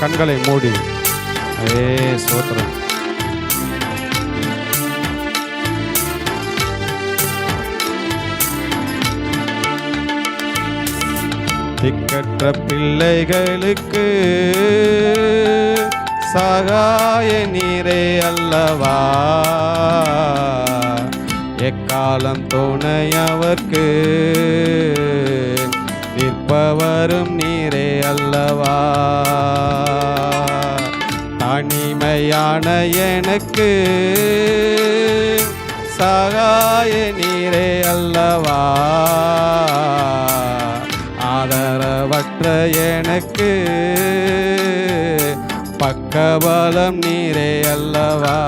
கண்களை மூடி. ஏ சோத்திரம். திக்கற்ற பிள்ளைகளுக்கு சகாய நீரே அல்லவா? எக்காலம் துணையவர்க்கு தனிமையான எனக்கு. சகாய நீரே அல்லவா? ஆதரவற்ற எனக்கு. பக்கபலம் நீரே அல்லவா?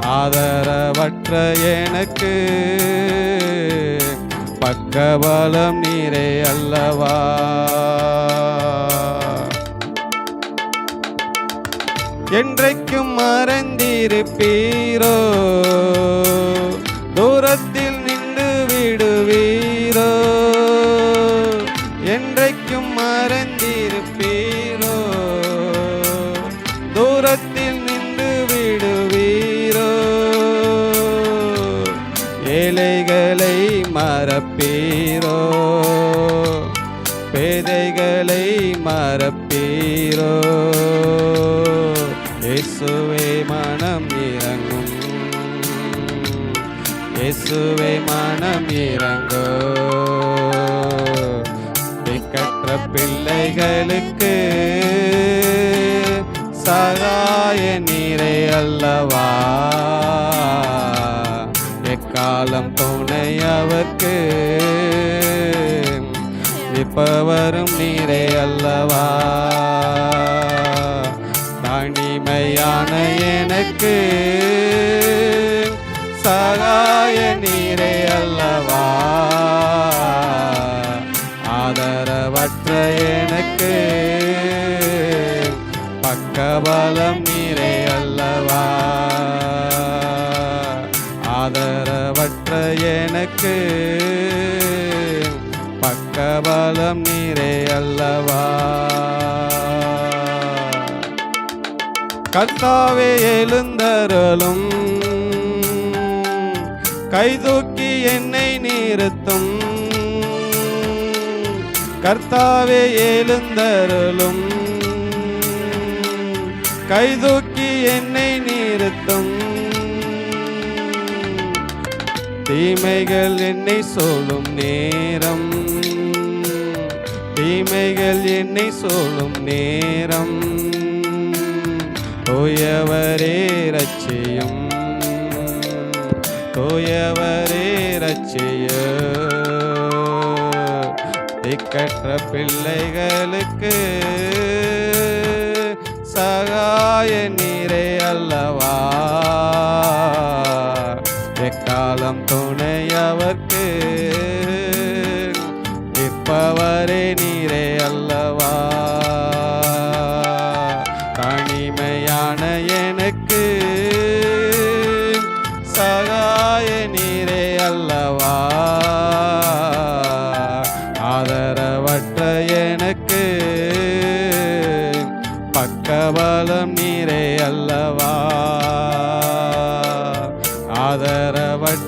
ஆதரவற்ற எனக்கு. பக்கபலம் நீரே அல்லவா? என்றைக்கும் மறந்திருப்பீரோ? தூரத்தில் நின்று விடுவீரோ? என்றைக்கும் மறந்திருப்பீரோ? தூரத்தில் நின்று விடுவீரோ? ஏழைகளை மறப்பீரோ? இயேசுவே மனம் இறங்கும். இயேசுவே மனம் இறங்கோ கற்ற பிள்ளைகளுக்கு சகாய நீரை அல்லவா? எக்காலம் துணை அவர்க்கு இப்பவரும் நீரை அல்லவா? பலம் நீரே அல்லவா? ஆதரவற்ற எனக்கு பக்கபலம் நீரே அல்லவா? கர்த்தாவே எழுந்தருளும் கைதூக்கி என்னை நிறுத்தும் கர்த்தாவே எழுந்தருளும் கைதூக்கி என்னை நிறுத்தும் தீமைகள் என்னை சொல்லும் நேரம். தீமைகள் என்னை சொல்லும் நேரம். தோயவரே ரட்சியும் தோயவரே ரச்சிய திக்கற்ற பிள்ளைகளுக்கு சகாய நீரே அல்லவா? எக்காலம் துணையவர்க்கு இப்பவரே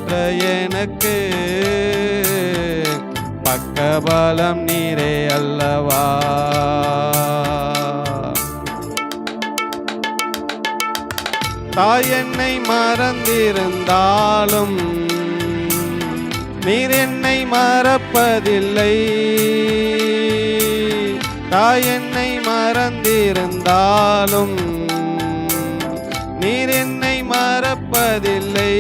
ஆதரவற்ற எனக்கு பக்கபலம் நீரே அல்லவா? தாய் என்னை மறந்திருந்தாலும் நீர் என்னை மறப்பதில்லை. தாய் என்னை மறந்திருந்தாலும் நீர் என்னை மறப்பதில்லை.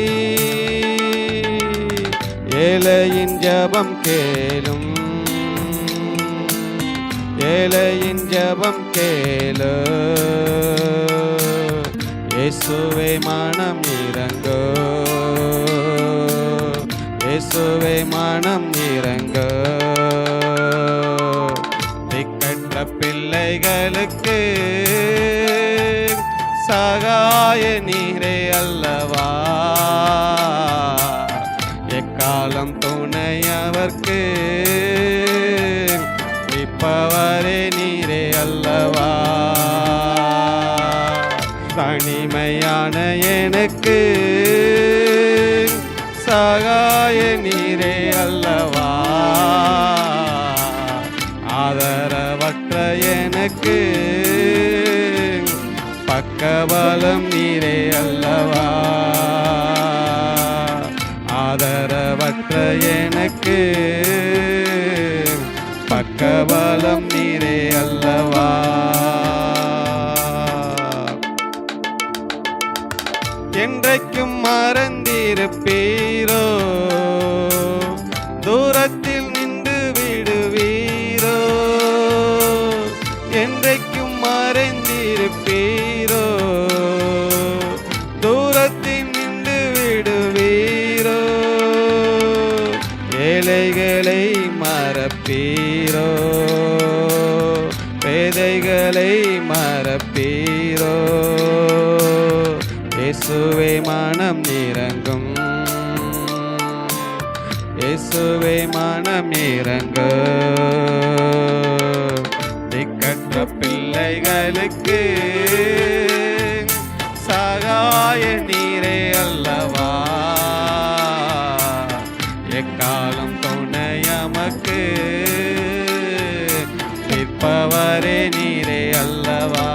ஏழையின் ஜபம் கேளும். ஏழையின் ஜபம் கேளு. இயேசுவே மனம் இறங்கோ. இயேசுவே மனம் இறங்கோ. திக்கற்ற பிள்ளைகளுக்கு சகாய நீரே அல்லவா? அவர்க்கு இப்பவரே நீரே அல்லவா? தனிமையான எனக்கு சகாய நீரே அல்லவா? ஆதரவற்ற எனக்கு பக்கபலம் நீரே அல்லவா? எனக்கு. பக்கபலம் நீரே அல்லவா? என்றைக்கும் மறந்திருப்பீரோ? தூரத்தில் நின்று விடுவீரோ? என்றைக்கும் மனம் இறங்கும் இயேசுவே மனம் இறங்கு திக்கற்ற பிள்ளைகளுக்கு சகாய நீரே அல்லவா? எக்காலம் துணையமக்கு நிற்பவரே நீரே அல்லவா?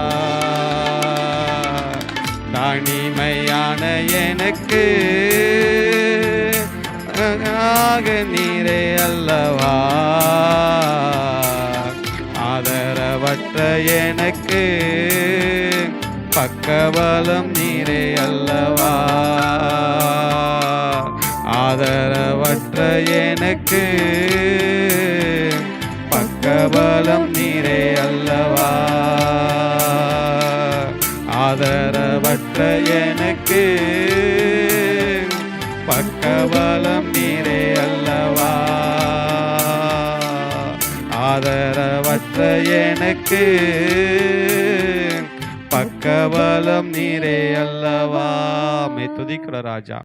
எனக்கு. ஆக நீரே அல்லவா? ஆதரவற்ற எனக்கு. பக்கபலம் நீரே அல்லவா? ஆதரவற்ற எனக்கு. பக்கபலம் நீரே அல்லவா? ஆதரவற்ற எனக்கு. பக்கபலம் நீரே அல்லவா? ஆதரவற்ற எனக்கு. பக்கபலம் நீரே அல்லவா? மே துதிக்கிற ராஜா.